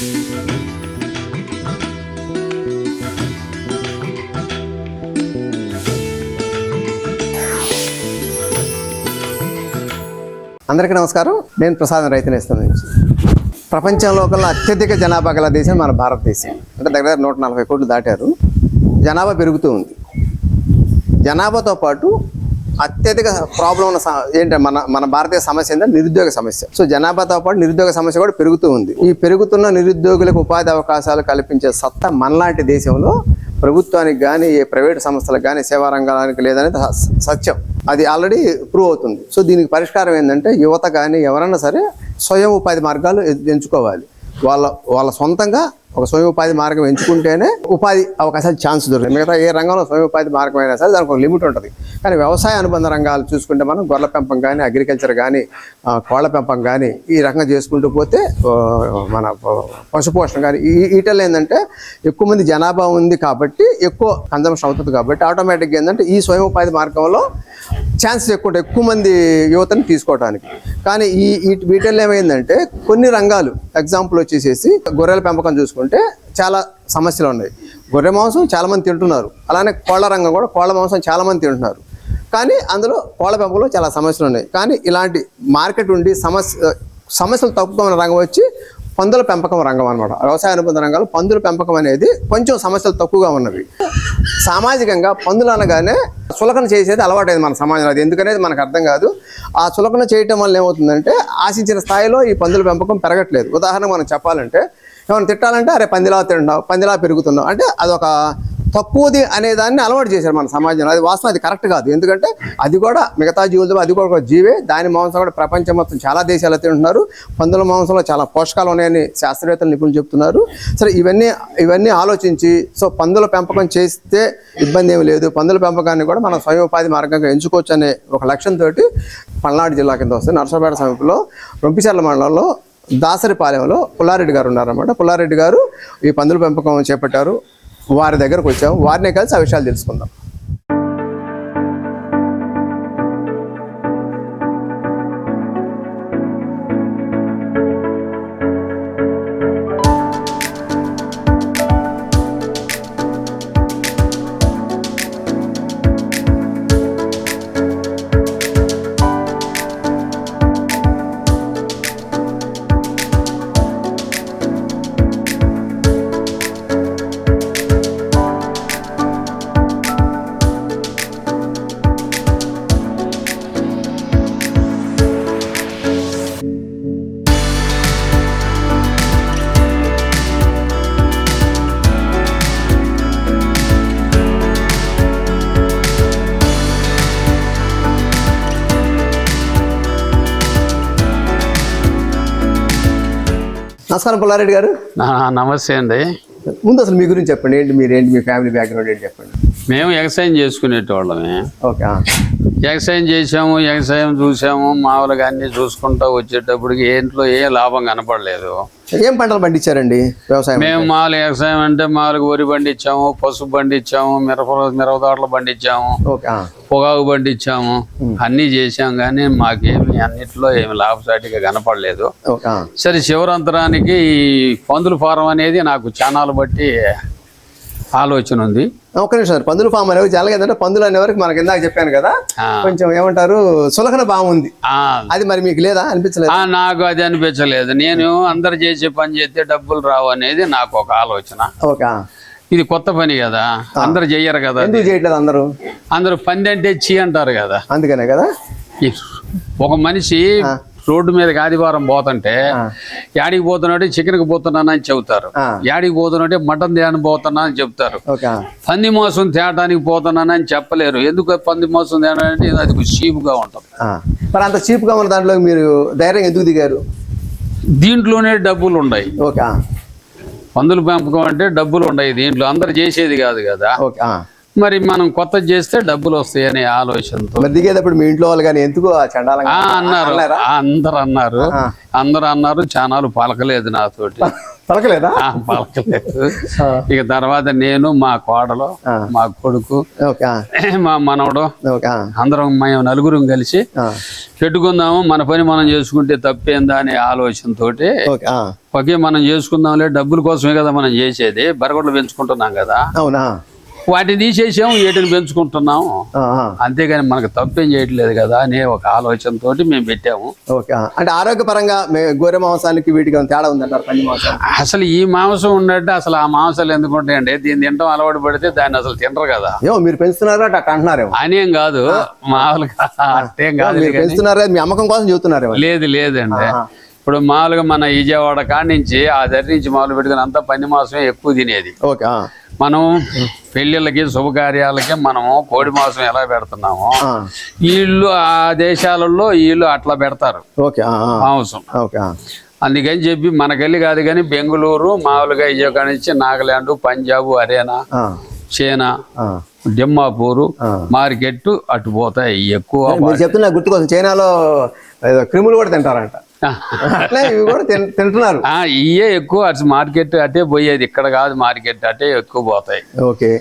అందరికీ నమస్కారం. నేను ప్రసాదం రైతు నేస్తం నుంచి. ప్రపంచంలో కల్లా అత్యధిక జనాభా గల దేశం మన భారతదేశం. అంటే దగ్గర దగ్గర నూట నలభై కోట్లు దాటారు. జనాభా పెరుగుతూ ఉంది. జనాభాతో పాటు అత్యధిక ప్రాబ్లం ఉన్న స- మన మన భారతీయ సమస్య ఏంటంటే నిరుద్యోగ సమస్య. సో జనాభాతో పాటు నిరుద్యోగ సమస్య కూడా పెరుగుతూ ఉంది. ఈ పెరుగుతున్న నిరుద్యోగులకు ఉపాధి అవకాశాలు కల్పించే సత్తా మనలాంటి దేశంలో ప్రభుత్వానికి కానీ ఏ ప్రైవేట్ సంస్థలకు కానీ సేవా రంగానికి లేదనేది స- సత్యం. అది ఆల్రెడీ ప్రూవ్ అవుతుంది. సో దీనికి పరిష్కారం ఏంటంటే యువత కానీ ఎవరన్నా సరే స్వయం ఉపాధి మార్గాలు ఎంచుకోవాలి. వాళ్ళ వాళ్ళ సొంతంగా ఒక స్వయం ఉపాధి మార్గం ఎంచుకుంటేనే ఉపాధి అవకాశాలు ఛాన్స్ దొరుకుతాయి. మిగతా ఏ రంగంలో స్వయం ఉపాధి మార్గం అయినా సరే దానికి ఒక లిమిట్ ఉంటుంది. కానీ వ్యవసాయ అనుబంధ రంగాలు చూసుకుంటే మనం గొర్రెల పెంపకం కానీ అగ్రికల్చర్ కానీ కోళ్ళ కోళ్ళ పెంపకం కానీ ఈ రకంగా చేసుకుంటూ పోతే మన పశుపోషణ కానీ ఈ ఈటలు ఏంటంటే ఎక్కువ మంది జనాభా ఉంది కాబట్టి ఎక్కువ కన్జంప్షన్ అవుతుంది కాబట్టి ఆటోమేటిక్గా ఏంటంటే ఈ స్వయం ఉపాధి మార్గంలో ఛాన్సెస్ ఎక్కువ ఉంటాయి ఎక్కువ మంది యువతని తీసుకోవడానికి కానీ ఈ ఈ- వీటిల్లో ఏమైందంటే కొన్ని రంగాలు ఎగ్జాంపుల్ వచ్చేసేసి గొర్రెల పెంపకం చూసుకుంటే చాలా సమస్యలు ఉన్నాయి. గొర్రె మాంసం చాలామంది తింటున్నారు. అలానే కోళ్ళ రంగం కూడా కోళ్ళ మాంసం చాలామంది తింటున్నారు. కానీ అందులో కోళ్ళ పెంపకంలో చాలా సమస్యలు ఉన్నాయి. కానీ ఇలాంటి మార్కెట్ ఉండి సమస్య సమస్యలు తక్కువ ఉన్న రంగం వచ్చి పందుల పెంపకం రంగం అనమాట వ్యవసాయ అనుబంధ రంగాలు పందుల పెంపకం అనేది కొంచెం సమస్యలు తక్కువగా ఉన్నవి. సామాజికంగా పందులు అనగానే చులకన చేసేది అలవాటైంది మన సమాజంలో. అది ఎందుకనేది మనకు అర్థం కాదు. ఆ చులకన చేయటం వల్ల ఏమవుతుందంటే ఆశించిన స్థాయిలో ఈ పందుల పెంపకం పెరగట్లేదు. ఉదాహరణ మనం చెప్పాలంటే ఏమైనా తిట్టాలంటే అరే పందిలా తింటున్నావు పందిలా పెరుగుతున్నావు. అంటే అదొక తక్కువది అనే దాన్ని అలవాటు చేశారు మన సమాజంలో. అది వాస్తవం అది కరెక్ట్ కాదు. ఎందుకంటే అది కూడా మిగతా జీవులతో అది కూడా ఒక జీవే. దాని మాంసం కూడా ప్రపంచం మొత్తం చాలా దేశాలు తింటున్నారు పందుల మాంసంలో చాలా పోషకాలు ఉన్నాయని శాస్త్రవేత్తలు నిపుణులు చెప్తున్నారు. సరే ఇవన్నీ ఇవన్నీ ఆలోచించి సో పందుల పెంపకం చేస్తే ఇబ్బంది ఏమి లేదు. పందుల పెంపకాన్ని కూడా మనం స్వయం ఉపాధి మార్గంగా ఎంచుకోవచ్చు అనే ఒక లక్ష్యంతో పల్నాడు జిల్లా కింద వస్తుంది నర్సపేట సమీపంలో రొంపిచర్ల మండలంలో దాసరిపాలెంలో పుల్లారెడ్డి గారు ఉన్నారన్నమాట. పుల్లారెడ్డి గారు ఈ పందుల పెంపకం చేపట్టారు. వారి దగ్గరకు వచ్చాము. వారినే కలిసి ఆ విషయాలు తెలుసుకుందాం. నమస్కారం పుల్లారెడ్డి గారు. నమస్తే అండి. ముందు అసలు మీ గురించి చెప్పండి ఏంటి మీరు ఏంటి మీ ఫ్యామిలీ బ్యాక్గ్రౌండ్ ఏంటి చెప్పండి. మేము వ్యవసాయం చేసుకునేటోళ్ళమే. ఓకే. వ్యవసాయం చేసాము వ్యవసాయం చూసాము మామూలుగా అన్ని చూసుకుంటూ వచ్చేటప్పటికి ఏంట్లో ఏ లాభం కనపడలేదు ఏం పంటలు పండించారండి వ్యవసాయం మేము మామూలు వ్యవసాయం అంటే మామూలుగా వరి పండించాము పసుపు పండించాము మిరప మిరపతోటలు పండించాము ఓకే ఆ. పొగాకు పండించాము అన్నీ చేసాం కానీ మాకేమి అన్నిట్లో ఏమి లాభసాటిగా కనపడలేదు. సరే చివరంతరానికి ఈ పందుల ఫారం అనేది నాకు చానాలు బట్టి ఆలోచన ఉంది. ఒక్క నిమిషం సార్ పందుల ఫామ్ అనేవి చాలా ఏంటంటే పందులు అనే వరకు మనకి ఇందాక చెప్పాను కదా. కొంచెం ఏమంటారు సులకన బాగుంది ఆ, అది మరి మీకు లేదా? అనిపించలేదు? ఆ, నాకు అది అనిపించలేదు. నేను అందరు చేసే పని చేస్తే డబ్బులు రావు అనేది నాకు ఒక ఆలోచన. ఓకే. ఇది కొత్త పని కదా అందరు చెయ్యరు కదా ఎందుకు చేయట్లేదు అందరూ? అందరూ పంది అంటే చీ అంటారు కదా. అందుకనే కదా? ఒక మనిషి రోడ్డు మీదకి ఆదివారం పోతుంటే యాడికి పోతున్నాడు చికెన్కి పోతున్నానని చెబుతారు ఆ. యాడికి పోతున్నాడే మటన్ తేడానికి పోతున్నా అని చెప్తారు. పంది మోసం తేటానికి పోతున్నానని చెప్పలేరు ఎందుకు పంది మోసం తేడాలంటే అది చీపుగా ఉంటుంది. మరి అంత చీప్గా ఉన్న దాంట్లో మీరు ధైర్యం ఎందుకు దిగారు దీంట్లోనే డబ్బులు ఉన్నాయి ఓకే. పందుల పెంపకం అంటే డబ్బులు ఉన్నాయి దీంట్లో అందరు చేసేది కాదు కదా. మరి మనం కొత్త చేస్తే డబ్బులు వస్తాయి అనే ఆలోచనతో దిగేటప్పుడు మీ ఇంట్లో వాళ్ళు కానీ ఎందుకు అన్నారు. అందరు అన్నారు. అందరు అన్నారు చానాలు పలకలేదు నాతోటి. పలకలేదా? పలకలేదు. ఇక తర్వాత నేను మా కోడలు. మా కొడుకు మా మనవడు అందరం మేము నలుగురం కలిసి పెట్టుకుందాము మన పని మనం చేసుకుంటే తప్పేందా అనే ఆలోచనతోటి ఓకే ఒకే మనం చేసుకుందాంలే డబ్బుల కోసమే కదా మనం చేసేది బరగొడ్లు పెంచుకుంటున్నాం కదా. అవునా? వాటిని తీసేసాము వీటిని ఆ, అంతేగాని మనకు తప్పేం చేయట్లేదు కదా అనే ఒక ఆలోచనతోటి మేము పెట్టాము. అంటే ఆరోగ్యపరంగా గొర్రె మాంసానికి వీటికి తేడా ఉందంటారు పంది మాంసం అసలు ఈ మాంసం ఉన్నట్టు అసలు ఆ మాంసాలు ఎందుకు ఉంటాయండి దీన్ని తినడం అలవాటు పడితే దాన్ని అసలు తినరు కదా. ఏమో మీరు పెంచుతున్నారా అట్లా అంటున్నారేమో. అనేం కాదు. మామూలుగా అట్టేం కాదు పెంచుతున్నారా? మీ అమ్మకం కోసం చెబుతున్నారేమో. లేదు లేదండి. ఇప్పుడు మామూలుగా మన విజయవాడ కాడి నుంచి ఆ దరి నుంచి మొదలు పెట్టుకుని అంతా పంది మాంసమే ఎక్కువ తినేది. ఓకే మనం పెళ్ళిళ్ళకి శుభకార్యాలకి మనము కోడి మాంసం ఎలా పెడుతున్నామో వీళ్ళు ఆ దేశాలలో వీళ్ళు అట్లా పెడతారు. మాంసం. అందుకని చెప్పి మనకెళ్ళి కాదు కానీ బెంగళూరు మామూలుగా విజయవాడ నుంచి నాగాలాండ్ పంజాబ్ హర్యానా చైనా ఆ. మార్కెట్ అటు పోతాయి ఎక్కువ చెప్తున్న గుర్తుకోసం చైనాలో క్రిములు కూడా తింటారంట. అట్లే ఇవి కూడా తింటున్నారు. ఇయే ఎక్కువ అటు మార్కెట్ అటే పోయేది. ఇక్కడ కాదు మార్కెట్ అటే ఎక్కువ పోతాయి. ఓకే.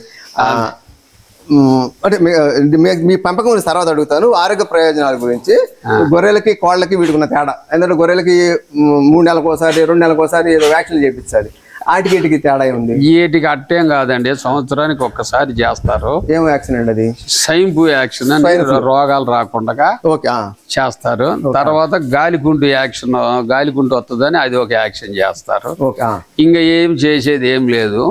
అంటే మీ- పెంపకం గురించి తర్వాత అడుగుతాను. ఆరోగ్య ప్రయోజనాల గురించి. గొర్రెలకి కోళ్ళకి వీటికున్న తేడా. ఎందుకంటే గొర్రెలకి మూడు నెలలకు ఒకసారి రెండు నెలలకు ఒకసారి ఏదో వ్యాక్సిన్ చేయించాలి ఆటికి తేడా ఉంది వీటికి అట్టేం కాదండి సంవత్సరానికి ఒక్కసారి చేస్తారు. ఏం అండి అది? సైంపు యాక్షన్ అని రోగాలు రాకుండా చేస్తారు. తర్వాత గాలికుంటు యాక్షన్ గాలికుంటు వస్తుందని అది ఒక యాక్షన్ చేస్తారు. ఇంకా ఏం చేసేది ఏం లేదు.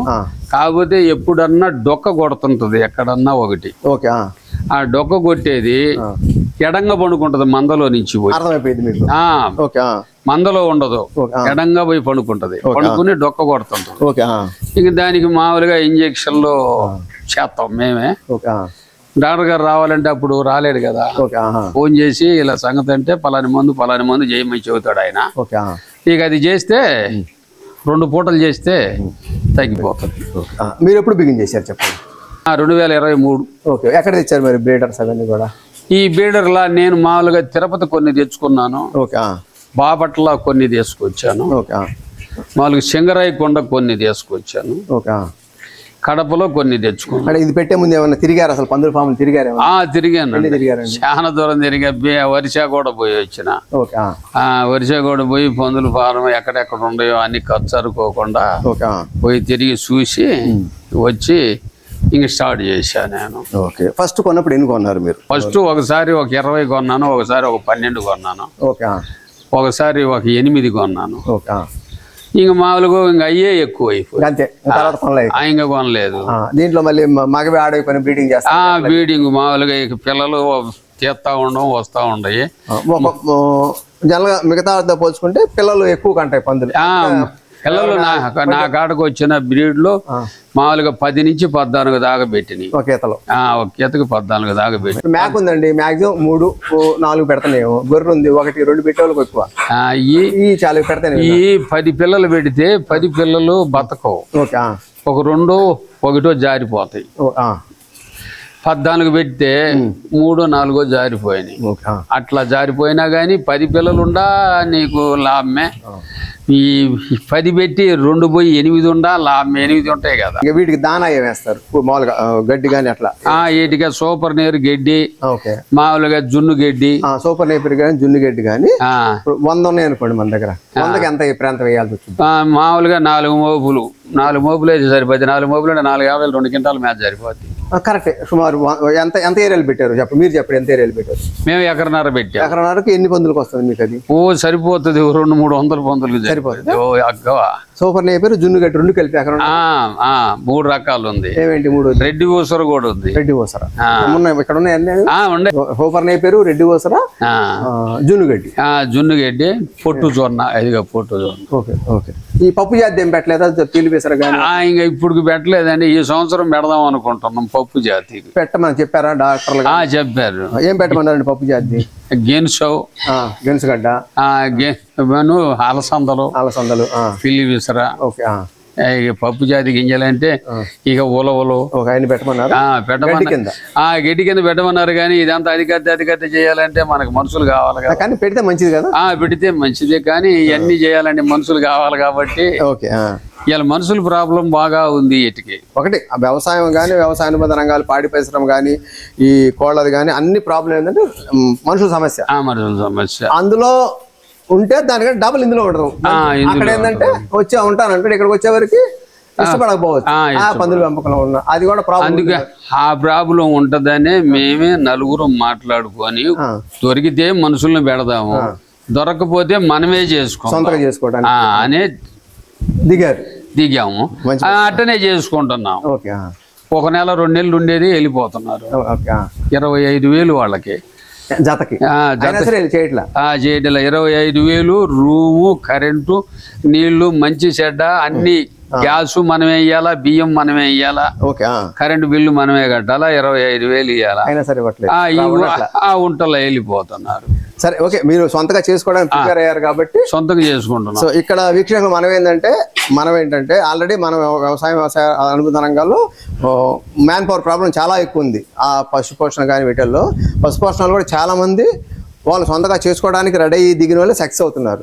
కాకపోతే ఎప్పుడన్నా డొక్క కొడుతుంటది ఎక్కడన్నా ఒకటి. ఓకే ఆ, ఆ డొక్క కొట్టేది ఎడంగా పండుకుంటది మందలో నుంచి మందలో ఉండదు. ఎడంగా పోయి పండుకుంటది. పండుకుని డొక్క కొడుతుంటది. ఇంక దానికి మామూలుగా ఇంజక్షన్లు చేస్తాం మేమే. డాక్టర్ గారు రావాలంటే అప్పుడు రాలేడు కదా. ఫోన్ చేసి ఇలా సంగతి అంటే పలాని మందు పలాని మందు చేయమని చెబుతాడు ఆయన. ఇక అది చేస్తే రెండు పూటలు చేస్తే తగ్గిపోతుంది. మీరు ఎప్పుడు బిగిన్ చేశారు చెప్పండి? రెండు వేల ఇరవై మూడు. ఓకే ఎక్కడ తెచ్చారు మరి బ్రీడర్స్ అవన్నీ కూడా? ఈ బీడర్లా నేను మామూలుగా తిరుపతి కొన్ని తెచ్చుకున్నాను. ఓకే బాపట్ల కొన్ని తీసుకొచ్చాను. మామూలుగా సింగరాయి కొండ కొన్ని తీసుకొచ్చాను. కడపలో కొన్ని తెచ్చుకున్నాను. ఇది పెట్టే ముందు ఏమన్నా తిరిగారు అసలు పందుల ఫామ్ తిరిగారు తిరిగాను. చాలా దూరం తిరిగా వరిసా కూడా పోయి వచ్చిన. వరిసా కూడా పోయి పందుల ఫారం ఎక్కడెక్కడ ఉన్నాయో అన్ని ఖర్చు అనుకోకుండా ఓకే ఆ, పోయి తిరిగి చూసి వచ్చి ఇంక స్టార్ట్ చేశాను నేను. ఓకే ఫస్ట్ కొన్నప్పుడు ఎన్ని కొన్నారు మీరు? ఫస్ట్ ఒకసారి ఒక ఇరవై కొన్నాను ఒకసారి ఒక పన్నెండు కొన్నాను. ఓకే ఒకసారి ఒక ఎనిమిది కొన్నాను. ఇంక మామూలుగా ఇంక అయ్యే ఎక్కువ అయిపోయి అంతే తర్వాత కొనలేదు. ఇంక కొనలేదు. దీంట్లో మళ్ళీ మగవి ఆడవి బ్రీడింగ్ చేస్తారు ఆ బీడింగ్ మామూలుగా ఇక పిల్లలు తీస్తా ఉండడం వస్తూ ఉండయి. జనరల్గా మిగతాతో పోల్చుకుంటే పిల్లలు ఎక్కువ కంటాయి పందులు. ఆ, పిల్లలు నా నా కాడకు వచ్చిన బ్రీడ్లో మామూలుగా పది నుంచి పద్నాలుగు దాకా పెట్టినాయి ఒక ఈతలో ఒక ఈతకి పద్నాలుగు దాకా పెట్టి మ్యాక్ ఉందండి మ్యాక్సిమం మూడు నాలుగు పెడతానేమో గొర్రె ఉంది ఒకటి రెండు పెట్టేవాళ్ళకి ఎక్కువ. ఈ చాలు పెడతానే ఈ పది పిల్లలు పెడితే పది పిల్లలు బతకవు. ఒక రెండు ఒకటో జారిపోతాయి. పద్నాలుగు పెడితే మూడో నాలుగో జారిపోయినాయి. అట్లా జారిపోయినా కానీ పది పిల్లలు ఉండా నీకు లాభమే. ఈ పది పెట్టి రెండు పోయి ఎనిమిది ఉండా లాభం ఎనిమిది ఉంటాయి కదా. ఇంకా వీటికి దానా వేస్తారు. మామూలుగా గడ్డి కానీ అట్లా. వీటిగా సూపర్ నీరు గడ్డి ఓకే. మామూలుగా జున్ను గడ్డి. ఆ, సూపర్ నేపర్ కానీ జున్ను గడ్డి కానీ వంద ఉన్నాయి అనుకోండి మన దగ్గర. వందకి ఎంత ప్రాంతం వేయాల్సి వచ్చింది? మామూలుగా నాలుగు మోపులు. నాలుగు మోపులు అయితే సరిపోద్ది నాలుగు మోపులు అంటే నాలుగు యాభై రెండు క్వింటాల మ్యాచ్ సరిపోద్ది. కరెక్టే సుమారు ఎంత ఎంత ఏరియాలు పెట్టారు? చెప్పు మీరు చెప్పండి ఎంత ఏరియాలు పెట్టారు? మేము ఎకరన్నర పెట్టాం. ఎకరన్నరకు ఎన్ని పందులకు వస్తుంది మీకు అది? ఓ సరిపోతుంది. రెండు మూడు వందల పంతులకు సరిపోతుంది? ఓ అగ్గవా. సూపర్ నేపర్ జున్ను గడ్డి రెండు కలిపి ఆ, మూడు రకాలు ఉంది ఏమేంటి మూడు? రెడ్డి ఊసర కూడా ఉంది. రెడ్డి ఓసరా. ఉన్నాయి ఇక్కడ ఉన్నాయి సూపర్ నేపేరు రెడ్డి ఓసరా? జున్ను గడ్డి జున్ను గడ్డి పొట్టు జొన్న ఇదిగా పొట్టు జొన్న. Okay okay. ఈ పప్పు జాతి ఏం పెట్టలేదా? ఆ, ఇంకా ఇప్పుడు పెట్టలేదండి. ఈ సంవత్సరం పెడదాం అనుకుంటున్నాం పప్పు జాతికి. పెట్టమని చెప్పారా డాక్టర్లు ఆ చెప్పారు. ఏం పెట్టమన్నారండి పప్పు జాతి? గెన్సో గెనుసుగడ్డ అలసందలు. అలసందలు పిల్లి విసర. పప్పు జాతి గింజలంటే ఇక ఉలవలు. ఒక ఆయన పెట్టమన్నారు. పెట్టమన్నారు. గడ్డి కింద. పెట్టమన్నారు కానీ ఇదంతా అధికత్తి అధికత్తి చేయాలంటే మనకు మనుషులు కావాలి కదా. కానీ పెడితే మంచిది కదా? ఆ పెడితే మంచిదే కానీ ఇవన్నీ చేయాలంటే మనుషులు కావాలి కాబట్టి ఓకే ఇవాళ మనుషుల ప్రాబ్లం బాగా ఉంది ఇటుకి. ఒకటి ఆ వ్యవసాయం కానీ వ్యవసాయ అనుబంధ రంగాలు పాడి పరిశ్రమ కానీ ఈ కోళ్ళది కానీ అన్ని ప్రాబ్లం ఏంటంటే మనుషుల సమస్య. ఆ మనుషుల సమస్య. అందులో ఉంటే దానికంటే డబుల్ ఇందులో ఇందులో అక్కడ ఏంటంటే వచ్చే ఉంటానంటే ఇక్కడికి వచ్చేవరకు ఇష్టపడకపోవచ్చు. ఆ, ఆ పందుల పెంపకంలో ఉన్న అది కూడా ప్రాబ్లం అందుకే ఆ ప్రాబ్లం ఉంటదనే మేమే నలుగురు మాట్లాడుకొని దొరికితే మనుషుల్ని పెడదాము. దొరకపోతే మనమే చేసుకోం. సొంతగా చేసుకోవడానికి అనే దిగారు. దిగాము. అట్టనే చేసుకుంటున్నాం. ఒక నెల రెండు నెలలు ఉండేది వెళ్ళిపోతున్నారు. ఇరవై ఐదు వేలు వాళ్ళకి. జతకి. చేయట్లా? ఇరవై ఐదు వేలు రూము కరెంటు నీళ్ళు మంచి చెడ్డ అన్ని. గ్యాసు మనమే ఇయ్యాలా బియ్యం మనమే ఇయ్యాలా. కరెంటు బిల్లు మనమే కట్టాలా ఇరవై ఐదు వేలు ఆ ఉంటలో వెళ్ళిపోతున్నారు. సరే ఓకే మీరు సొంతగా చేసుకోవడానికి ప్రిపేర్ అయ్యారు కాబట్టి సొంతంగా చేసుకుంటున్నాం. సో ఇక్కడ వీక్షకులు మనం ఏంటంటే మనం ఏంటంటే ఆల్రెడీ మనం వ్యవసాయం వ్యవసాయ అనుబంధ రంగాల్లో మ్యాన్ పవర్ ప్రాబ్లం చాలా ఎక్కువ ఉంది. ఆ పశు పోషణ కానీ వీటిల్లో. పశు పోషణలు కూడా చాలా మంది వాళ్ళు సొంతగా చేసుకోవడానికి రెడీ అయ్యి దిగిన వాళ్ళు సక్సెస్ అవుతున్నారు.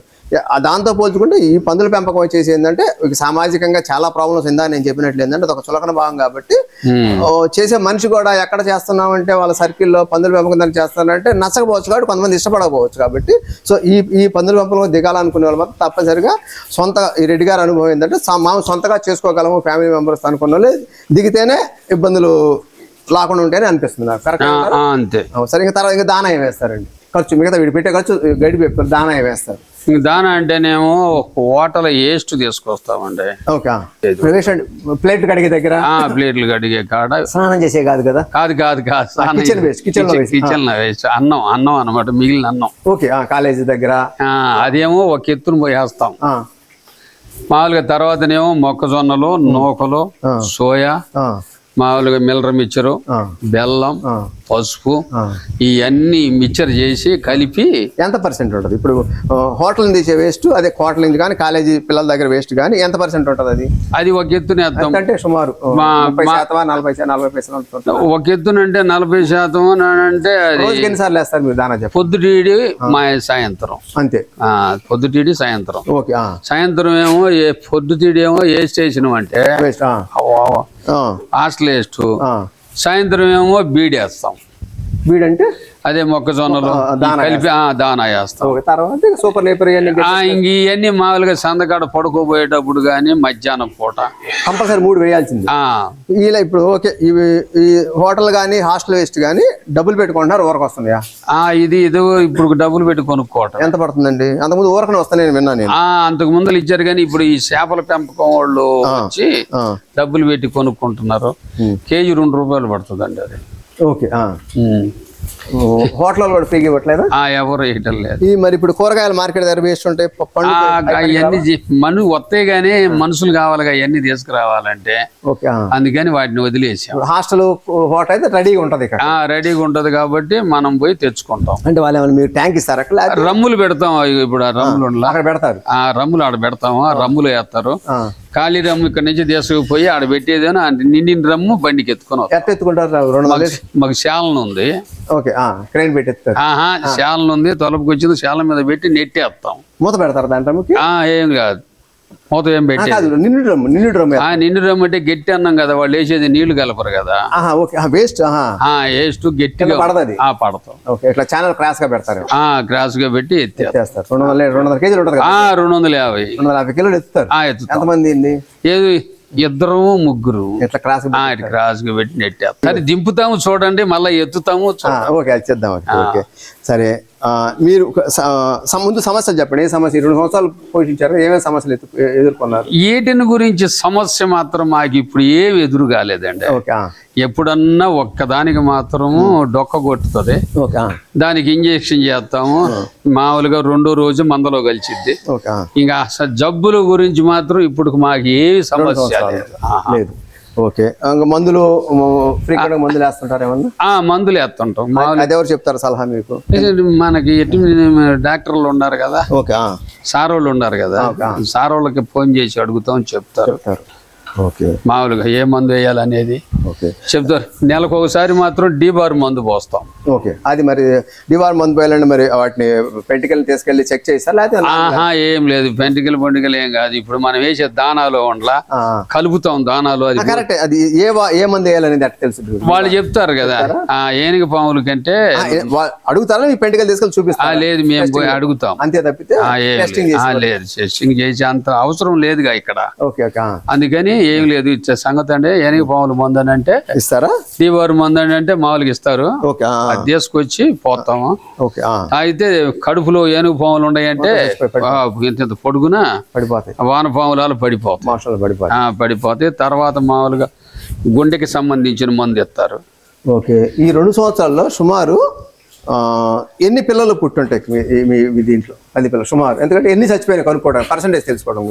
దాంతో పోల్చుకుంటే ఈ పందుల పెంపకం వచ్చేసి ఏంటంటే సామాజికంగా చాలా ప్రాబ్లమ్స్ ఇందా నేను చెప్పినట్లు ఏంటంటే అదొక చులకన భాగం కాబట్టి చేసే మనిషి కూడా ఎక్కడ చేస్తున్నామంటే వాళ్ళ సర్కిల్లో పందుల పెంపకం దానికి చేస్తున్నారంటే నచ్చకపోవచ్చు కాబట్టి కొంతమంది ఇష్టపడకపోవచ్చు కాబట్టి సో ఈ ఈ పందుల పెంపకంలో దిగాలనుకునే వాళ్ళు మాత్రం తప్పనిసరిగా సొంత ఈ రెడ్డి గారి అనుభవం ఏంటంటే మనం సొంతగా చేసుకోగలము ఫ్యామిలీ మెంబర్స్ అనుకున్న వాళ్ళు దిగితేనే ఇబ్బందులు లాకుండా ఉంటేనే అనిపిస్తుంది నాకు. కరెక్ట్ అంతే. సరే ఇంకా తర్వాత ఇంకా దానాయం వేస్తారండి. ఖర్చు మిగతా వీడు పెట్టే ఖర్చు గడి పెడతారు దానాయం వేస్తారు. దాని అంటేనేమో హోటల్ ఏస్ట్ తీసుకొస్తామండి. ప్లేట్ కడిగే దగ్గర? ప్లేట్లు కడిగే కాడ. స్నానం చేసే కాదు కదా? కాదు కాదు కాదు kitchen waste, kitchen. Kitchen waste అన్నం అన్నం అన్నమాట మిగిలిన అన్నం. ఓకే కాలేజీ దగ్గర. అదేమో ఒక ఎత్తున పోయేస్తాం. మామూలుగా తర్వాతనేమో మొక్కజొన్నలు నూకలు సోయా మామూలుగా మిల్లర మిక్చరు ఆ, బెల్లం. పసుపు. ఇవన్నీ మిక్చర్ చేసి కలిపి ఎంత పర్సెంట్ ఉంటుంది? ఇప్పుడు హోటల్ నుంచి తీసే వేస్ట్ అదే హోటల్ నుంచి కానీ కాలేజీ పిల్లల దగ్గర వేస్ట్ కానీ ఎంత పర్సెంట్ ఉంటుంది అది? అది ఒక ఎత్తున అంటే సుమారు నలభై శాతం నలభై పైసలు ఒక ఎత్తునంటే నలభై శాతం అంటే ఎన్నిసార్లు వేస్తారు మీరు దానా చెప్పు పొద్దుటీడి మా సాయంత్రం. అంతే. పొద్దుటీడి సాయంత్రం. ఓకే సాయంత్రం ఏమో ఏ పొద్దుటీడి ఏమో ఏ స్టేషన్ అంటే హాస్టల్ వేస్ట్. సాయంత్రం ఏమో బీడేస్తాం. వీడంటే అదే మొక్కజొన్నలు కలిపి ఆ, దానా వేస్తాం తర్వాత సూపర్ ఇవన్నీ మామూలుగా సందకాడ పడుకోబోయేటప్పుడు కానీ మధ్యాహ్నం పూట. కంపల్సరీ మూడు వేయాల్సింది. ఇలా ఇప్పుడు ఓకే ఇవి ఈ హోటల్ కానీ హాస్టల్ వేస్ట్ కానీ డబ్బులు పెట్టుకుంటున్నారు ఊరకు వస్తుందా ఆ, ఇది ఇది ఇప్పుడు డబ్బులు పెట్టి కొనుక్కోవటం. ఎంత పడుతుందండి? అంతకుముందు ఊరకనే వస్తా నేను విన్నాను నేను. అంతకు ముందలు ఇచ్చారు కానీ ఇప్పుడు ఈ చేపల పెంపకం వాళ్ళు వచ్చి డబ్బులు పెట్టి కొనుక్కుంటున్నారు. కేజీ రెండు రూపాయలు పడుతుందండి అది. ఓకే. హోటల్ కూడా ఫ్రీగా ఇవ్వట్లేదా? ఆ, ఎవరు వేయటం లేదు. ఈ మరి ఇప్పుడు కూరగాయల మార్కెట్ పండు ఆ, అవన్నీ మను వస్తాయి కానీ మనుషులు కావాలిగా అవన్నీ తీసుకురావాలంటే. అందుకని వాటిని వదిలేసాం. హాస్టల్ హోటల్ అయితే రెడీగా ఉంటది ఇక్కడ. రెడీగా ఉంటది కాబట్టి మనం పోయి తెచ్చుకుంటాం. అంటే వాళ్ళు ఏమైనా మీరు ట్యాంక్ ఇస్తారు అక్కడ? రమ్ములు పెడతాం ఇప్పుడు ఆ రమ్ములు? అక్కడ పెడతారు. ఆ రమ్ములు ఆడ పెడతాము ఆ రమ్ములు వేస్తారు. ఖాళీ రమ్ము ఇక్కడ నుంచి తీసుకుపోయి ఆడ పెట్టేదేనో ఆ నిండిన రమ్ము బండికి ఎత్తుకొని వస్తాం. ఎట్ట ఎత్తుకుంటారు రెండు వందలు వేసి- మాకు శాలన ఉంది. ఓకే శాలన ఉంది తలుపుకి వచ్చింది శాల మీద పెట్టి నెట్టేస్తాం. మూత పెడతారు ఆ ఏం కాదు. మూత ఏం పెట్టి నిన్ను డ్రమ్ము నిన్ను డ్రమ్ము ఆ నిండు రమ్ము అంటే గట్టి అన్నాం కదా వాళ్ళు వేసేది నీళ్ళు కలపరు కదా. ఓకే వేస్ట్ వేస్ట్ గట్టిగా పడదు పడతాం. ఓకే ఇట్లా ఛానల్ క్రాస్గా పెడతారు. ఆ క్రాస్గా పెట్టి రెండు వందల రెండు వందల కేజీలు ఆ రెండు వందల యాభై. రెండు వందల యాభై కిలోలు ఎత్తుతారు. ఎంతమంది ఏది? ఇద్దరు ముగ్గురు. ఇట్లా క్రాస్ క్రాస్గా పెట్టి నెట్టేస్తాం. సరే దింపుతాము చూడండి మళ్ళీ ఎత్తుతాము ఓకే అది చేద్దాం ఓకే ఓకే. సరే మీరు ముందు సమస్యలు చెప్పండి. ఏ సమస్య? రెండు సంవత్సరాలు పోషించారు. ఏమేమి సమస్యలు ఎదుర్కొన్నారు? వీటిని గురించి సమస్య మాత్రం మాకు ఇప్పుడు ఏమి ఎదురు కాలేదండి ఎప్పుడన్నా ఒక్కదానికి మాత్రము డొక్క కొట్టుతుంది. దానికి ఇంజెక్షన్ చేస్తాము. మామూలుగా రెండో రోజు మందలో కలిసిద్ది ఇంకా అసలు జబ్బుల గురించి మాత్రం ఇప్పుడు మాకు ఏమి సమస్య. లేదు. ఓకే. ఇంకా మందులు ఫ్రీక్వెంట్ మందులు వేస్తుంటారు ఏమన్నా? ఆ మందులు వేస్తుంటాం. మా అది ఎవరు చెప్తారు సలహా మీకు? మనకి ఎటు డాక్టర్లు ఉన్నారు కదా. ఓకే సార్ వాళ్ళు ఉన్నారు కదా. సార్ వాళ్ళకి ఫోన్ చేసి అడుగుతాం చెప్తారు. ఓకే. మామూలుగా ఏ మందు వేయాలనేది చెప్తారు నెలకు ఒకసారి మాత్రం డీబార్ మందు పోస్తాం. ఓకే. అది మరి దివార్ మందు పోయాలండి మరి వాటిని పెంటికల్ తీసుకెళ్ళి చెక్ చేస్తారా లేకపోతే ఆహా ఏం లేదు. పెంటికలు పండుగలు ఏం కాదు. ఇప్పుడు మనం వేసే దానాలో ఉండలా కలుపుతాం దానాలు అది కరెక్ట్. అది ఏ ఏ మందు వేయాలనేది అట్లా తెలుసు. వాళ్ళు చెప్తారు కదా. ఆ ఏనుగు పాముల కంటే అడుగుతారా? మీ పెంటికల్ తీసుకెళ్ళి ఆ చూపిస్తారా లేదు మేము పోయి అడుగుతాం. అంతే తప్పితే లేదు. టెస్టింగ్ చేసే అంత అవసరం లేదుగా ఇక్కడ. ఓకే. అందుకని ఏం లేదు. ఇచ్చే సంగతి అంటే ఏనుగు పాముల మందు అంటే ఇస్తారా? డీబార్ మందు అంటే మామూలుగా ఇస్తారు. అది తీసుకొచ్చి పోతాము. అయితే కడుపులో ఏనుగు పాములు ఉన్నాయంటే ఇంత ఇంత పొడుగున? పడిపోతాయి. వాన పడిపోతాయి. మాస్టర్లు పడిపోతాయి. పడిపోతాయి. తర్వాత మామూలుగా గుండెకి సంబంధించిన మందు ఇస్తారు. ఓకే ఈ రెండు సంవత్సరాల్లో సుమారు ఎన్ని పిల్లలు పుట్టుంటాయి మీ దీంట్లో? పది పిల్లలు సుమారు. ఎందుకంటే ఎన్ని చచ్చిపోయినాయి కనుక్కోవడం పర్సంటేజ్ తెలుసుకోవడం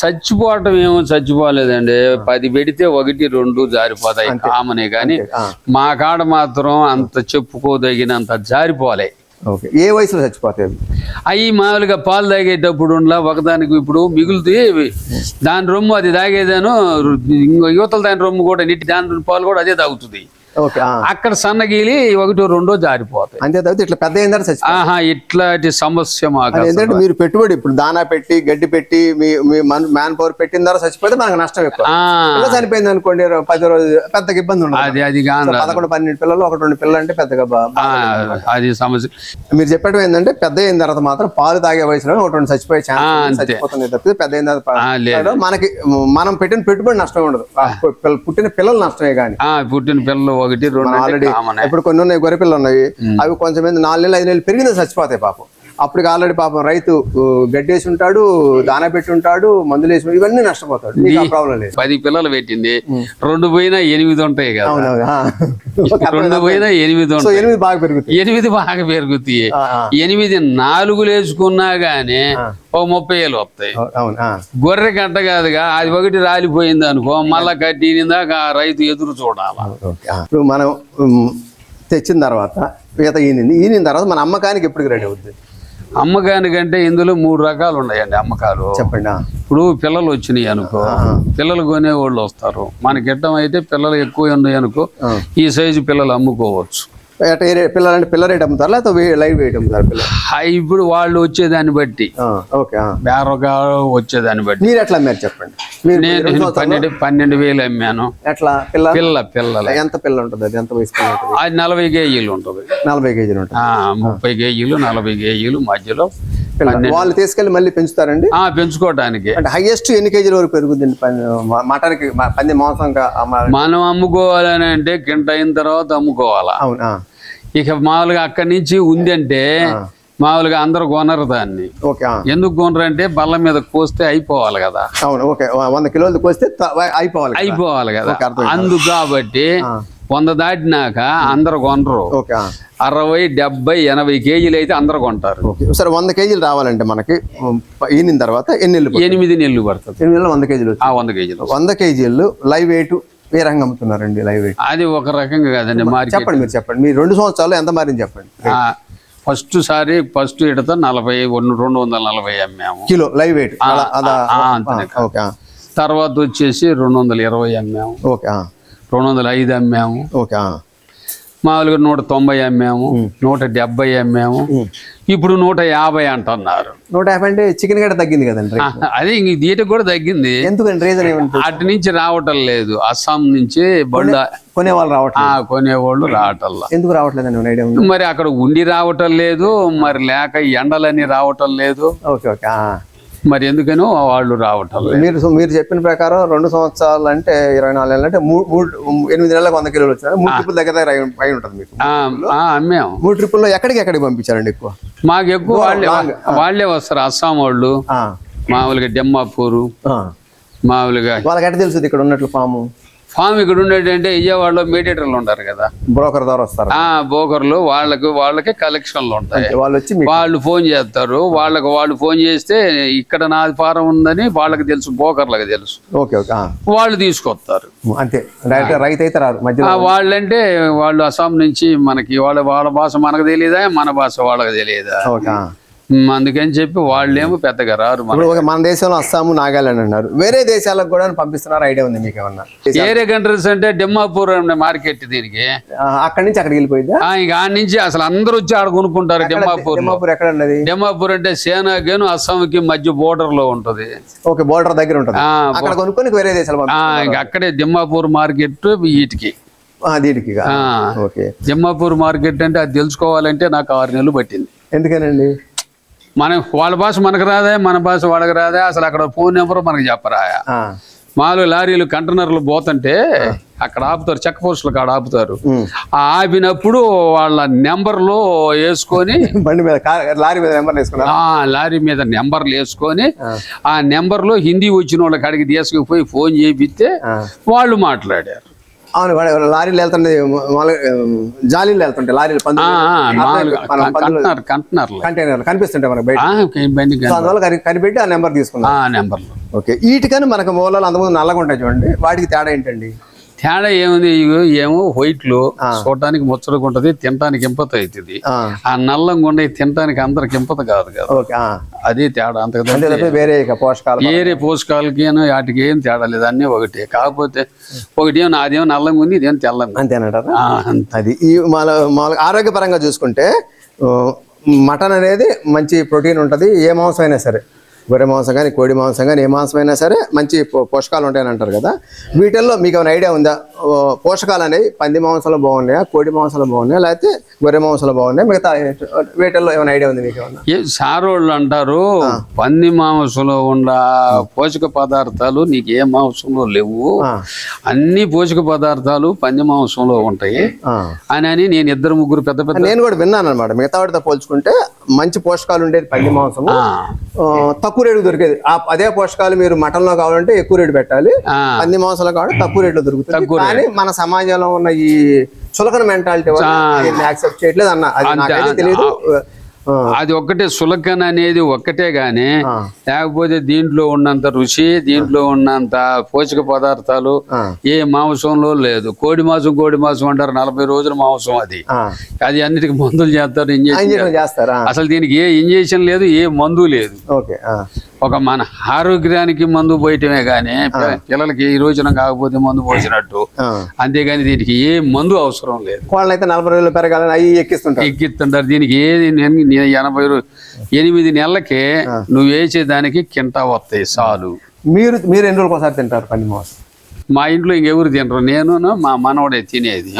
చచ్చిపోవటం ఏమో చచ్చిపోలేదండి. పది పెడితే ఒకటి రెండు జారిపోతాయి కామనే కానీ మా కాడ మాత్రం అంత చెప్పుకోదగినంత జారిపోలే. ఓకే. ఏ వయసులో చచ్చిపోతాయి అవి? మామూలుగా పాలు తాగేటప్పుడు ఉండలా ఒకదానికి ఇప్పుడు మిగులుతాయి దాని రొమ్ము అది తాగేదాను ఇంకో యువతల దాని రొమ్ము కూడా నీటి దాని పాలు కూడా అదే తాగుతుంది. అక్కడ సన్నగిలి ఒకటి రెండో జారిపోతాయి. అంతే తప్పితే ఇట్లా పెద్ద తర్వాత ఆహా ఇట్లాంటి సమస్య మాకు. ఎందుకంటే మీరు పెట్టుబడి ఇప్పుడు దానా పెట్టి గడ్డి పెట్టి మీ మీ మ్యాన్ పవర్ పెట్టిన ద్వారా చచ్చిపోతే మనకు నష్టం ఎక్కువ. చనిపోయింది అనుకోండి పది రోజు పెద్దగా ఇబ్బంది ఉండదు అది అది పదకొండు పన్నెండు పిల్లలు ఒకటి రెండు పిల్లలు అంటే పెద్దగా అది సమస్య. మీరు చెప్పడం ఏంటంటే పెద్ద అయిన తర్వాత మాత్రం పాలు తాగే వయసులో ఒకటి రెండు చచ్చిపోయే ఛాన్స్. చచ్చిపోతుంది తప్పితే పెద్ద అయిన తర్వాత మనకి మనం పెట్టిన పెట్టుబడి నష్టం ఉండదు. పుట్టిన పిల్లలు నష్టమే కానీ. ఆ పుట్టిన పిల్లలు ఒకటి రెండు ఆల్రెడీ. ఇప్పుడు కొన్ని ఉన్నాయి గొర్రె పిల్లలు ఉన్నాయి అవి కొంచెం నాలుగు నెలలు ఐదు నెలలు పెరిగిన చచ్చిపోతాయి పాపం. అప్పటికి ఆల్రెడీ పాపం రైతు ఊ, గడ్డి వేసి ఉంటాడు దానా పెట్టి ఉంటాడు మందులు వేసి ఇవన్నీ నష్టపోతాడు. ప్రాబ్లం లేదు. పది పిల్లలు పెట్టింది. రెండు పోయినా ఎనిమిది ఉంటాయి కదా. రెండు పోయినా ఎనిమిది ఉంటాయి. ఎనిమిది బాగా పెరుగుతాయి. ఎనిమిది బాగా పెరుగుతాయి. ఎనిమిది నాలుగు లేచుకున్నా గానీ ఓ ముప్పై ఏళ్ళు వస్తాయి. గొర్రె కట్ట కాదుగా అది ఒకటి రాలిపోయింది అనుకో మళ్ళా కట్టిందాక ఆ రైతు ఎదురు చూడాలి. ఇప్పుడు మనం తెచ్చిన తర్వాత ఈత ఈనింది. ఈనిన తర్వాత మన అమ్మకానికి ఎప్పుడు రెడీ అవుతుంది అమ్మకానికంటే ఇందులో మూడు రకాలు ఉన్నాయండి అమ్మకాలు. చెప్పండి. ఇప్పుడు పిల్లలు వచ్చినాయి అనుకో పిల్లలు కొనేవాళ్ళు వస్తారు. మనకి ఇట్టం అయితే పిల్లలు ఎక్కువ ఉన్నాయి అనుకో. ఈ సైజు పిల్లలు అమ్ముకోవచ్చు. ఎట్ట ఏ రే- పిల్లలు అంటే పిల్ల రేట్ అమ్ముతారా లేకపోతే లైవ్ వెయిట్ అమ్ముతారు పిల్లలు? ఇప్పుడు వాళ్ళు వచ్చేదాన్ని బట్టి. ఓకే వచ్చేదాన్ని బట్టి. మీరు ఎట్లా అమ్మారు చెప్పండి? నేను పన్నెండు పన్నెండు వేలు అమ్మాను. ఎట్లా? పిల్ల? పిల్ల పిల్లలు. ఎంత పిల్ల ఉంటుంది అది? ఎంత వయసు అది నలభై కేజీలు ఉంటుంది. నలభై కేజీలు ఉంటుంది. ముప్పై కేజీలు నలభై కేజీలు మధ్యలో వాళ్ళు తీసుకెళ్ళి మళ్ళీ పెంచుతారండి? ఆ పెంచుకోవటానికి అంటే హైయెస్ట్ ఎన్ని కేజీల వరకు పెరుగుతుంది మటన్కి పంది అమ్మాలి మనం అమ్ముకోవాలని అంటే కింట అయిన తర్వాత అమ్ముకోవాలా. అవునా ఇక మామూలుగా అక్కడి నుంచి ఉందంటే మామూలుగా అందరూ కొనరు దాన్ని. ఎందుకు కొనరు అంటే బల్ల మీద కోస్తే అయిపోవాలి కదా అవును ఓకే వంద కిలోలు కోస్తే అయిపోవాలి. అయిపోవాలి కదా. అందుకు కాబట్టి వంద దాటినాక అందరు కొనరు. అరవై డెబ్బై ఎనభై కేజీలు అయితే అందరు కొంటారు సరే వంద కేజీలు రావాలంటే మనకి ఈనిన తర్వాత ఎన్ని నెలలు? ఎనిమిది నెలలు పడుతుంది ఎనిమిది నెలలు వంద కేజీలు. వంద కేజీలు వంద కేజీలు లైవ్ వెయిట్ ఏ రంగం అమ్ముతున్నారండి లైవ్ వెయిట్ అది ఒక రకంగా కాదండి మార్కెట్ చెప్పండి మీరు చెప్పండి మీరు రెండు సంవత్సరాలు ఎంత మారింది చెప్పండి ఫస్ట్ సారి ఫస్ట్ ఇడత నలభై రెండు రెండు వందల నలభై అమ్మాము కిలో లైవ్ వెయిట్. ఓకే. తర్వాత వచ్చేసి రెండు వందల ఇరవై అమ్మాము ఓకే. రెండు వందల ఐదు అమ్మాము ఓకే. మామూలుగా నూట తొంభై అమ్మాము నూట డెబ్బై అమ్మాము ఇప్పుడు నూట యాభై అంటున్నారు. నూట యాభై అంటే చికెన్ గడ్డ తగ్గింది కదండి అదే ఇంక దీట కూడా తగ్గింది. ఎందుకండి రీజన్ అటు నుంచి రావటం లేదు. అస్సాం నుంచి బండ కొనే వాళ్ళు ఆ, రావట్లేదు కొనేవాళ్ళు రావటంలా. ఎందుకు ఉంది. మరి అక్కడ ఉండి రావటం లేదు. మరి లేక ఎండలని రావటం లేదు. Okay okay. మరి ఎందుకనో వాళ్ళు రావటం మీరు మీరు చెప్పిన ప్రకారం రెండు సంవత్సరాలు అంటే ఇరవై నాలుగు నెలలు అంటే మూడు ఎనిమిది నెలలకు వంద కిలోలు వచ్చిన మూడు ట్రిప్పుల దగ్గర దగ్గర అయి ఉంటుంది మీకు. అమ్మాము మూడు ట్రిప్పుల్లో ఎక్కడికి ఎక్కడికి పంపించారండి ఎక్కువ? మాకు ఎక్కువ వాళ్ళే వాళ్ళే వస్తారు అస్సాం వాళ్ళు. మామూలుగా డెమ్మాపూరు. మామూలుగా వాళ్ళకి ఎట్ట తెలుస్తుంది ఇక్కడ ఉన్నట్లు పాము ఫామ్ ఇక్కడ ఉండేటంటే విజయవాడలో మీడియేటర్లు ఉంటారు కదా. బ్రోకర్ ద్వారా వస్తారు. ఆ బోకర్లు వాళ్ళకి వాళ్ళకి కలెక్షన్లు ఉంటాయి. వాళ్ళు వచ్చి వాళ్ళు ఫోన్ చేస్తారు. వాళ్ళకి వాళ్ళు ఫోన్ చేస్తే ఇక్కడ నాది ఫారం ఉందని వాళ్ళకి తెలుసు బోకర్లకు తెలుసు. Okay okay. వాళ్ళు తీసుకొస్తారు. అంతే రైతు అయితే రాదు వాళ్ళంటే వాళ్ళు అస్సాం నుంచి మనకి వాళ్ళ వాళ్ళ భాష మనకు తెలియదా? మన భాష వాళ్ళకి తెలియదా? ఓకే అందుకని చెప్పి వాళ్ళేమో పెద్దగా రారు మన దేశంలో అస్సాము నాగాలాండ్ అన్నారు. వేరే దేశాలకు కూడా పంపిస్తున్నారు ఐడియా ఉంది మీకు ఏమన్నా? ఏరే కంట్రీస్ అంటే డెమ్మాపూర్ అనే మార్కెట్ దీనికి. అక్కడి నుంచి అక్కడికి వెళ్ళిపోయిందా? ఇక ఆ నుంచి అసలు అందరూ వచ్చి ఆడ కొనుక్కుంటారు డెమ్మాపూర్ తిమ్మాపూర్ ఎక్కడ ఉన్నది? డెమ్మాపూర్ అంటే సేనాకేను అస్సాంకి మధ్య బోర్డర్లో ఉంటది. ఓకే బోర్డర్ దగ్గర ఉంటుంది. అక్కడ కొనుక్కొని వేరే దేశాలు ఇంక అక్కడే దిమ్మాపూర్ మార్కెట్ వీటికి. దీనికి ఓకే. దిమ్మాపూర్ మార్కెట్ అంటే అది తెలుసుకోవాలంటే నాకు ఆరు నెలలు పట్టింది. ఎందుకనండి? మన వాళ్ళ భాష మనకు రాదే మన భాష వాళ్ళకి రాదే అసలు అక్కడ ఫోన్ నెంబర్ మనకు చెప్పరా ఆ, మాలు లారీలు కంటైనర్లు పోతుంటే అక్కడ ఆపుతారు చెక్ పోస్టులు కాడ ఆపుతారు. ఆపినప్పుడు వాళ్ళ నెంబర్లు వేసుకొని బండి మీద లారీ మీద నెంబర్ లారీ మీద నెంబర్లు వేసుకొని ఆ. నెంబర్లో హిందీ వచ్చిన వాళ్ళకి అడిగి తీసుకుపోయి ఫోన్ చేపిస్తే వాళ్ళు మాట్లాడారు. అవును లారీలు వెళ్తుంటే ఉమ్, జాలీలు వెళ్తుంటాయి లారీలు కంటున్నారులే. కంటైనర్ కనిపిస్తుంటాయి మనకి బయట. అందువల్ల కని- కనిపెట్టి ఆ నెంబర్ తీసుకున్నాం ఆ నెంబర్లు. ఓకే వీటికని మనకు మూలాలు అంతకుముందు నల్లగా ఉంటాయి చూడండి. వాటికి తేడా ఏంటండి? తేడా ఏముంది? ఏమో వైట్లు చూడటానికి ముచ్చటగా ఉంటది తినటానికి ఇంపత అవుతుంది ఆ, నల్లంగా ఉండే తినటానికి అందరికి ఇంపత కాదు కదా. అదే తేడా అంతకు అంతే తప్ప వేరే పోషకాలు పోషకాలకి వాటికి ఏం తేడా లేదు అన్నీ ఒకటే. కాకపోతే ఒకటి ఏమో నాదేమో నల్లంగా ఉంది ఇదేమో తెల్లంగా. అంతేనంటారా. అది ఈ ఆరోగ్యపరంగా చూసుకుంటే మటన్ అనేది మంచి ప్రోటీన్ ఉంటుంది ఏ మాంసం అయినా సరే. గొర్రె మాంసం కానీ కోడి మాంసం కానీ ఏ మాంసం అయినా సరే మంచి పోషకాలు ఉంటాయని అంటారు కదా. వీటిల్లో మీకు ఏమైనా ఐడియా ఉందా? పోషకాలు అనేవి పంది మాంసంలో బాగున్నాయా కోడి మాంసంలో బాగున్నాయా లేకపోతే గొర్రె మాంసంలో బాగున్నాయా? మిగతా వీటిల్లో ఏమైనా ఐడియా ఉంది మీకు ఏమన్నా సారోళ్ళు అంటారు పంది మాంసంలో ఉన్న పోషక పదార్థాలు నీకు ఏ మాంసంలో లేవు. అన్ని పోషక పదార్థాలు పంది మాంసంలో ఉంటాయి. అని అని నేను ఇద్దరు ముగ్గురు పెద్ద పెద్ద నేను కూడా విన్నాను అనమాట మిగతా వాటితో పోల్చుకుంటే మంచి పోషకాలు ఉండేది ఆ, ఆ, తక్కువ రేటు దొరికేది. ఆ అదే పోషకాలు మీరు మటన్లో కావాలంటే ఎక్కువ రేటు పెట్టాలి. పంది మాంసంలో కావాలంటే తక్కువ రేట్లో దొరుకుతుంది. కానీ మన సమాజంలో ఉన్న ఈ చులకన మెంటాలిటీ యాక్సెప్ట్ చేయట్లేదు అన్న. అది నాకైతే. తెలియదు అది ఒక్కటే సులకన అనేది ఒక్కటే గాని. లేకపోతే దీంట్లో ఉన్నంత రుచి దీంట్లో ఉన్నంత పోషక పదార్థాలు ఏ మాంసంలో లేదు. కోడి మాంసం కోడి మాంసం అంటారు. నలభై రోజుల మాంసం అది. అది అన్నిటికీ మందులు చేస్తారు ఇంజక్షన్ చేస్తారా. అసలు దీనికి ఏ ఇంజక్షన్ లేదు ఏ మందు లేదు. ఒక మన ఆరోగ్యానికి మందు పోయటమే కానీ పిల్లలకి ఈ రోజున కాకపోతే మందు పోసినట్టు. అంతేగాని దీనికి ఏ మందు అవసరం లేదు. అయితే నలభై రోజులు పెరగాలని అవి ఎక్కిస్తుంటారు. ఎక్కిస్తుంటారు. దీనికి ఏది ఎనభై ఎనిమిది నెలలకే నువ్వు వేసే దానికి కింటా వస్తాయి చాలు. మీరు మీరు ఎన్ని రోజులకు ఒకసారి తింటారు పంది మాంసం? మా ఇంట్లో ఇంకెవరు తినరు. నేను మా మనవడే తినేది.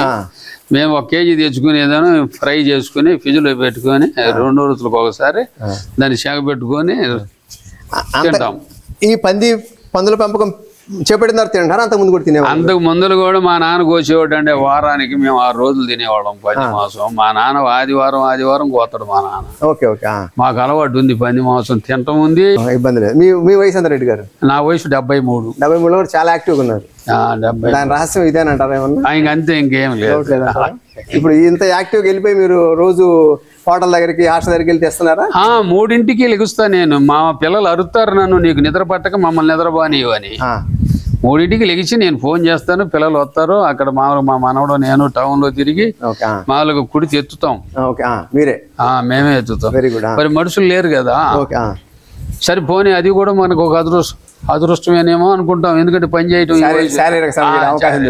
మేము ఒక కేజీ తెచ్చుకునేదాను ఫ్రై చేసుకుని ఫ్రిడ్జ్లో పెట్టుకొని రెండు రోజులకు ఒకసారి దాన్ని పెట్టుకొని తింటాం. ఈ పంది పందుల పెంపకం చేపట్టిన తర్వాత తింటారా అంతకు ముందు కూడా తినేవాళ్ళు. అంతకు ముందులు కూడా మా నాన్న కోసేవాడు అంటే వారానికి మేము ఆరు రోజులు తినేవాళ్ళం పంది మాంసం. మా నాన్న ఆదివారం ఆదివారం కోతాడు మా నాన్న. ఓకే ఓకే మాకు అలవాటు ఉంది పంది మాంసం తినటం ఉంది. ఇబ్బంది లేదు. మీ మీ వయసు ఎంత రెడ్డి గారు? నా వయసు డెబ్బై మూడు. డెబ్బై మూడులో కూడా చాలా యాక్టివ్గా ఉన్నారు. దాని రహస్యం ఇదేనంటారా ఏమన్నా? ఆ, ఇంక అంతే ఇంకేం లేదు? ఇప్పుడు ఇంత యాక్టివ్గా వెళ్ళిపోయి మీరు రోజు హోటల్ దగ్గరికి హాస్టల్ దగ్గరికి వెళ్ళి తెస్తున్నారా? ఆ మూడింటికి లెగుస్తా నేను. మా పిల్లలు అరుస్తారు నన్ను నీకు నిద్ర పట్టక మమ్మల్ని నిద్రపోనివు అని మూడింటికి లెగిసి నేను ఫోన్ చేస్తాను పిల్లలు వస్తారు అక్కడ మామూలుగా మా మనవడు నేను టౌన్లో తిరిగి మామూలుగా కుడితి ఎత్తుతాం మీరే. మేమే ఎత్తుతాం. వెరీ గుడ్ ఆ, మరి మనుషులు లేరు కదా. సరే పోనీ అది కూడా మనకు ఒక అదృష్టం అదృష్టమేనేమో అనుకుంటాం. ఎందుకంటే పని చేయటం శారీరక అవకాశం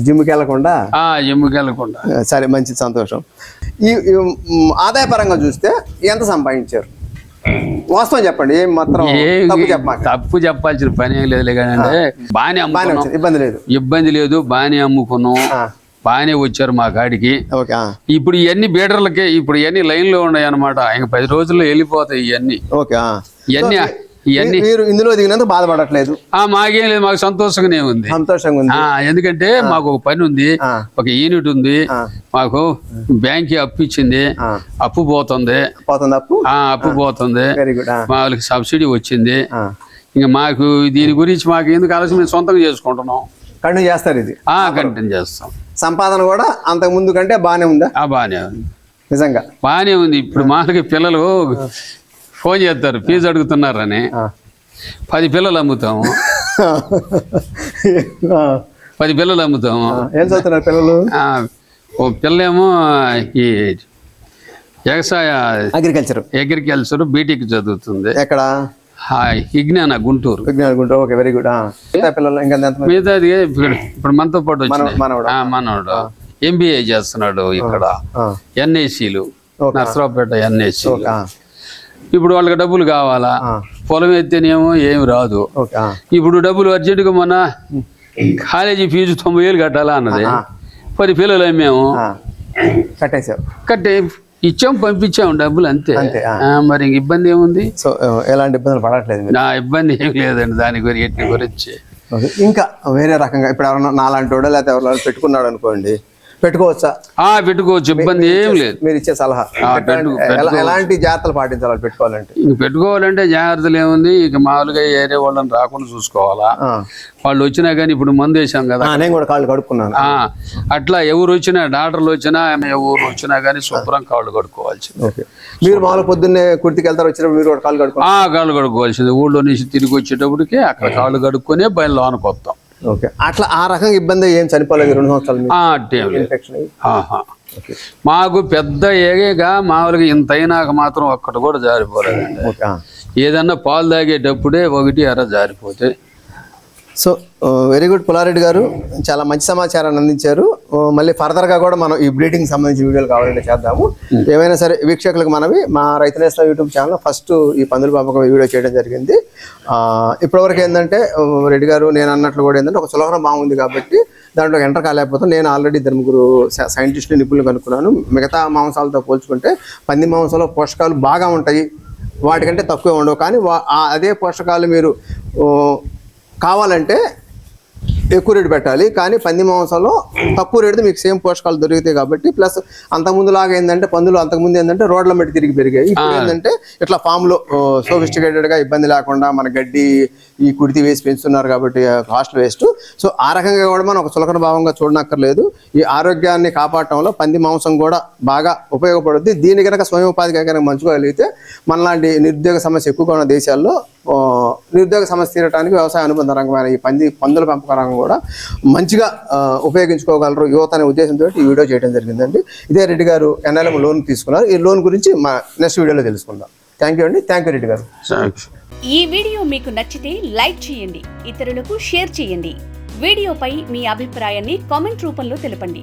జిమ్కి వెళ్ళకుండా? ఆ ఎమ్ముకి వెళ్ళకుండా. సరే మంచి సంతోషం. ఈ ఆదాయపరంగా చూస్తే ఎంత సంపాదించారు? వాస్తవం చెప్పండి ఏం మాత్రం తప్పు చెప్పాల్సిన పని ఏం లేదు కానీ బాగానే ఇబ్బంది లేదు. ఇబ్బంది లేదు బాగానే అమ్ముకున్నాం. బాగానే వచ్చారు మా కాడికి. ఇప్పుడు ఇవన్నీ బీడర్లకే ఇప్పుడు ఇవన్నీ లైన్లో ఉన్నాయి అనమాట ఇంక పది రోజుల్లో వెళ్ళిపోతాయి ఇవన్నీ. ఇవన్నీ ఇవన్నీ మీరు ఇందులో దిగినందుకు బాధపడట్లేదు. ఆ మాకేం లేదు మాకు సంతోషంగానే ఉంది. సంతోషంగా ఉంది. ఎందుకంటే మాకు ఒక పని ఉంది ఒక యూనిట్ ఉంది మాకు బ్యాంక్ అప్పు ఇచ్చింది. అప్పు పోతుంది. పోతుంది అప్పు? ఆ అప్పు పోతుంది. వెరీ గుడ్ ఆ, మా వాళ్ళకి సబ్సిడీ వచ్చింది. ఇంకా మాకు దీని గురించి మాకు ఎందుకు ఆలోచన? మేము సొంతంగా చేసుకుంటున్నాం. కంటిన్యూ చేస్తారు ఇది? ఆ కంటిన్యూ చేస్తాం. సంపాదన కూడా అంతకు ముందు కంటే బాగానే ఉందా? ఆ బాగానే ఉంది. నిజంగా. బాగానే ఉంది. ఇప్పుడు మాకు పిల్లలు ఫోన్ చేస్తారు ఫీజు అడుగుతున్నారని. పది పిల్లలు అమ్ముతాము. పది పిల్లలు అమ్ముతాము. ఏం చదువుతున్నారు పిల్లలు? ఓ పిల్లేమో ఈ వ్యవసాయ అగ్రికల్చర్. అగ్రికల్చర్ బీటెక్ చదువుతుంది. ఎక్కడ? విజ్ఞాన గుంటూరు. విజ్ఞాన గుంటూరు. Okay very good. పిల్లలు ఇంకా మిగతాది ఇప్పుడు మనతో పాటు. మనవడా? మనవడు. ఎంబీఏ చేస్తున్నాడు ఇక్కడ. ఎన్ఐసీలు ఓకే. నర్సరావుపేట ఎన్ఐసి ఆ. ఇప్పుడు వాళ్ళకి డబ్బులు కావాలా. పొలం ఎత్తేనేమో ఏమి రాదు. ఇప్పుడు డబ్బులు అర్జెంటుగా మన కాలేజీ ఫీజు తొంభై వేలు కట్టాలా అన్నది. పది పిల్లలు మేము? కట్టే ఇచ్చాం పంపించాం డబ్బులు అంతే. మరి ఇంక ఇబ్బంది ఏముంది? సో ఎలాంటి ఇబ్బందులు పడట్లేదు నా ఇబ్బంది ఏం లేదండి దాని గురించి. గురించి. ఇంకా వేరే రకంగా ఇప్పుడు ఎవరన్నా నాలాంటి వాడు లేకపోతే ఎవరైనా పెట్టుకున్నాడు అనుకోండి పెట్టుకోవచ్చా? ఆ పెట్టుకోవచ్చు. ఇబ్బంది ఏం లేదు. మీరు ఇచ్చే సలహా. ఎలాంటి- ఎలా- ఎలాంటి జాగ్రత్తలు పాటించాలి పెట్టుకోవాలంటే? ఇంక పెట్టుకోవాలంటే జాగ్రత్తలు ఏముంది? ఇక మామూలుగా ఏరే వాళ్ళని రాకుండా చూసుకోవాలా. వాళ్ళు వచ్చినా కానీ ఇప్పుడు మందు వేసాం కదా. నేను కూడా కాళ్ళు కడుక్కున్నాను. అట్లా ఎవరు వచ్చినా డాక్టర్లు వచ్చినా ఎవరు వచ్చినా కానీ శుభ్రం కాళ్ళు కడుక్కోవాల్సింది. ఓకే. మీరు మామూలు పొద్దున్నే కుర్తికి వెళ్తారు వచ్చినప్పుడు మీరు కూడా కాళ్ళు కడుక్కున్నారు ఆ కాళ్ళు కడుక్కోవాల్సింది. ఊళ్ళో నుంచి తిరిగి వచ్చేటప్పటికి అక్కడ కాళ్ళు కడుక్కొని బయలు లోనకి వస్తాం ఓకే. అట్లా ఆ రకంగా ఇబ్బంది ఏం చనిపోలేదు రెండు సంవత్సరాలు మీకు? పెద్ద ఏగేగా మామూలుగా ఇంత అయినాక మాత్రం ఒక్కటి కూడా జారిపోలేదండి. ఏదన్నా పాలు తాగేటప్పుడే ఒకటి అర జారిపోతే సో వెరీ గుడ్ పులారెడ్డి గారు. చాలా మంచి సమాచారాన్ని అందించారు. మళ్ళీ ఫర్దర్గా కూడా మనం ఈ బ్రీడింగ్ సంబంధించిన వీడియోలు కావాలంటే చేద్దాము. ఏమైనా సరే వీక్షకులకు మనవి మా రైతు నేస్తం యూట్యూబ్ ఛానల్ ఫస్ట్ ఈ పందుల పెంపకం వీడియో చేయడం జరిగింది. ఆ, ఇప్పటివరకు ఏంటంటే రెడ్డి గారు నేను అన్నట్లు కూడా ఏంటంటే ఒక సులభన బాగుంది కాబట్టి దాంట్లో ఎంటర్ కాలేకపోతే. నేను ఆల్రెడీ ఇద్దరు ముగ్గురు సైంటిస్టులు నిపుణులు కనుక్కున్నాను. మిగతా మాంసాలతో పోల్చుకుంటే పంది మాంసంలో పోషకాలు బాగా ఉంటాయి. వాటికంటే తక్కువ ఉండవు. కానీ అదే పోషకాలు మీరు కావాలంటే ఎక్కువ రేటు పెట్టాలి. కానీ పంది మాంసంలో తక్కువ రేటు మీకు సేమ్ పోషకాలు దొరుకుతాయి కాబట్టి ప్లస్ అంతకుముందు లాగా ఏంటంటే పందులు అంతకుముందు ఏంటంటే రోడ్ల మెట్టి తిరిగి పెరిగాయి. ఇప్పుడు ఏంటంటే ఇట్లా ఫామ్లో సోఫిస్టికేటెడ్గా ఇబ్బంది లేకుండా మన గడ్డి ఈ కుడితి వేసి పెంచుతున్నారు కాబట్టి కాస్ట్ వేస్ట్. సో ఆ రకంగా కూడా మనం ఒక చులకన భావంగా చూడనక్కర్లేదు. ఈ ఆరోగ్యాన్ని కాపాడటంలో పంది మాంసం కూడా బాగా ఉపయోగపడుద్ది. దీని కనుక స్వయం ఉపాధిగా కనుక మంచుకోగలిగితే మనలాంటి నిరుద్యోగ సమస్య ఎక్కువగా ఉన్న దేశాల్లో నిరుద్యోగ సమస్య తీరడానికి వ్యవసాయ అనుబంధ రంగమైన ఈ పంది పందుల పెంపక రంగం కూడా మంచిగా ఉపయోగించుకోగలరు యువత అనే ఉద్దేశంతో ఈ వీడియో చేయడం జరిగిందండి. ఇదే రెడ్డి గారు ఎన్ఎల్ఎం లోన్ తీసుకున్నారు. ఈ లోన్ గురించి మా నెక్స్ట్ వీడియోలో తెలుసుకుందాం. థ్యాంక్ యూ అండి. థ్యాంక్ యూ రెడ్డి గారు. ఈ వీడియో మీకు నచ్చితే లైక్ చేయండి. ఇతరులకు షేర్ చేయండి. వీడియోపై మీ అభిప్రాయాన్ని కామెంట్ రూపంలో తెలపండి.